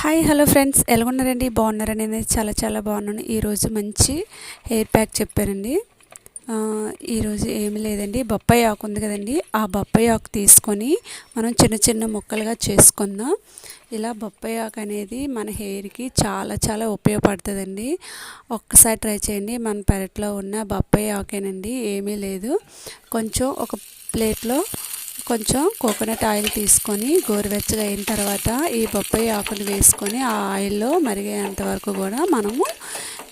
Hi hello friends. ఎలాగున్నారండి? బాగున్నారని నేను చాలా చాలా బాగున్నాను. ఈరోజు మంచి హెయిర్ ప్యాక్ చెప్పానండి. ఈరోజు ఏమి లేదండి. బొప్పాయి ఆకు ఉంది కదండి. ఆ బొప్పాయి ఆకు తీసుకొని మనం చిన్న చిన్న ముక్కలుగా చేసుకుందాం. ఇలా బొప్పాయి ఆకు అనేది మన హెయిర్కి చాలా చాలా ఉపయోగపడుతుందండి. ఒక్కసారి ట్రై చేయండి. మన పెరట్లో ఉన్న బొప్పాయి ఆకేనండి. ఏమీ లేదు. కొంచెం ఒక ప్లేట్లో కొంచెం కోకోనట్ ఆయిల్ తీసుకొని గోరువెచ్చగా అయిన తర్వాత ఈ బొప్పాయి ఆకులు వేసుకొని ఆ ఆయిల్లో మరిగేంత వరకు కూడా మనము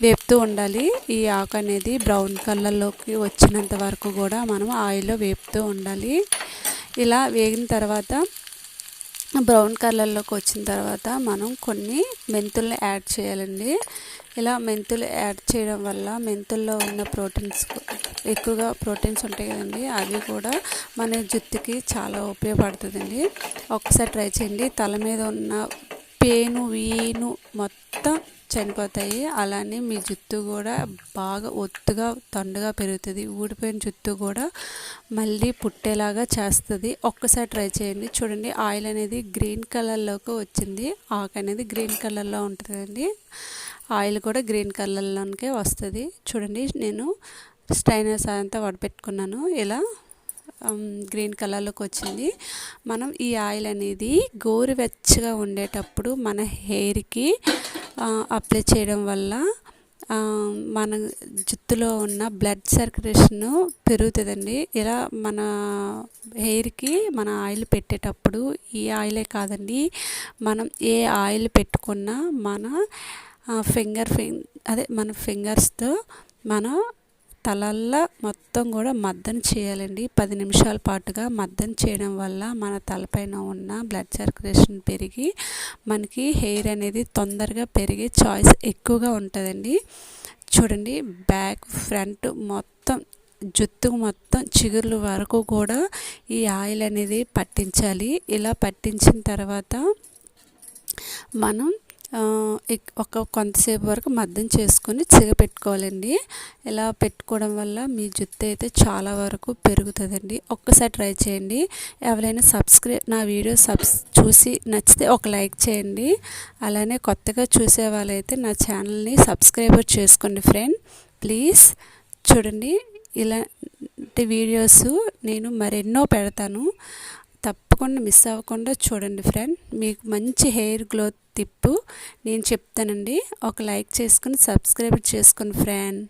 వేపుతూ ఉండాలి. ఈ ఆకు అనేది బ్రౌన్ కలర్లోకి వచ్చినంత వరకు కూడా మనం ఆయిల్లో వేపుతూ ఉండాలి. ఇలా వేగిన తర్వాత బ్రౌన్ కలర్లోకి వచ్చిన తర్వాత మనం కొన్ని మెంతుల్ని యాడ్ చేయాలండి. ఇలా మెంతులు యాడ్ చేయడం వల్ల మెంతుల్లో ఉన్న ప్రోటీన్స్ ఎక్కువగా ప్రోటీన్స్ ఉంటాయి కదండి అవి కూడా మన జుట్టుకి చాలా ఉపయోగపడుతుందండి. ఒకసారి ట్రై చేయండి. తల మీద ఉన్న పేను వీను మొత్తం చనిపోతాయి. అలానే మీ జుట్టు కూడా బాగా ఒత్తుగా తండుగా పెరుగుతుంది. ఊడిపోయిన జుట్టు కూడా మళ్ళీ పుట్టేలాగా చేస్తుంది. ఒక్కసారి ట్రై చేయండి. చూడండి ఆయిల్ అనేది గ్రీన్ కలర్లోకి వచ్చింది. ఆకు అనేది గ్రీన్ కలర్లో ఉంటుందండి. ఆయిల్ కూడా గ్రీన్ కలర్లోకే వస్తుంది. చూడండి నేను స్టైనర్స్ సాయంతో వడపెట్టుకున్నాను. ఇలా గ్రీన్ కలర్లోకి వచ్చింది. మనం ఈ ఆయిల్ అనేది గోరువెచ్చగా ఉండేటప్పుడు మన హెయిర్కి అప్లై చేయడం వల్ల మన జుట్టులో ఉన్న బ్లడ్ సర్క్యులేషన్ పెరుగుతుందండి. ఇలా మన హెయిర్కి మన ఆయిల్ పెట్టేటప్పుడు ఈ ఆయిలే కాదండి మనం ఏ ఆయిల్ పెట్టుకున్నా మన ఫింగర్ ఫింగ్ అదే మన ఫింగర్స్తో మన తలల్లో మొత్తం కూడా మద్దన చేయాలండి. పది నిమిషాల పాటుగా మద్దన చేయడం వల్ల మన తలపైన ఉన్న బ్లడ్ సర్క్యులేషన్ పెరిగి మనకి హెయిర్ అనేది తొందరగా పెరిగే చాయిస్ ఎక్కువగా ఉంటుందండి. చూడండి బ్యాక్ ఫ్రంట్ మొత్తం జుత్తు మొత్తం చిగుర్ల వరకు కూడా ఈ ఆయిల్ అనేది పట్టించాలి. ఇలా పట్టించిన తర్వాత మనం ఒక కొంతసేపు వరకు మద్దం చేసుకొని చిగ పెట్టుకోవాలండి. ఇలా పెట్టుకోవడం వల్ల మీ జుట్టు అయితే చాలా వరకు పెరుగుతుందండి. ఒక్కసారి ట్రై చేయండి. ఎవరైనా సబ్స్క్రైబ్ నా వీడియో సబ్స్ చూసి నచ్చితే ఒక లైక్ చేయండి. అలానే కొత్తగా చూసే వాళ్ళైతే నా ఛానల్ని సబ్స్క్రైబర్ చేసుకోండి ఫ్రెండ్. ప్లీజ్ చూడండి. ఇలాంటి వీడియోస్ నేను మరెన్నో పెడతాను. తప్పకుండా మిస్ అవ్వకుండా చూడండి ఫ్రెండ్. మీకు మంచి హెయిర్ గ్రోత్ తిప్పు నేను చెప్తానండి. ఒక లైక్ చేసుకుని సబ్స్క్రైబ్ చేసుకుని ఫ్రెండ్.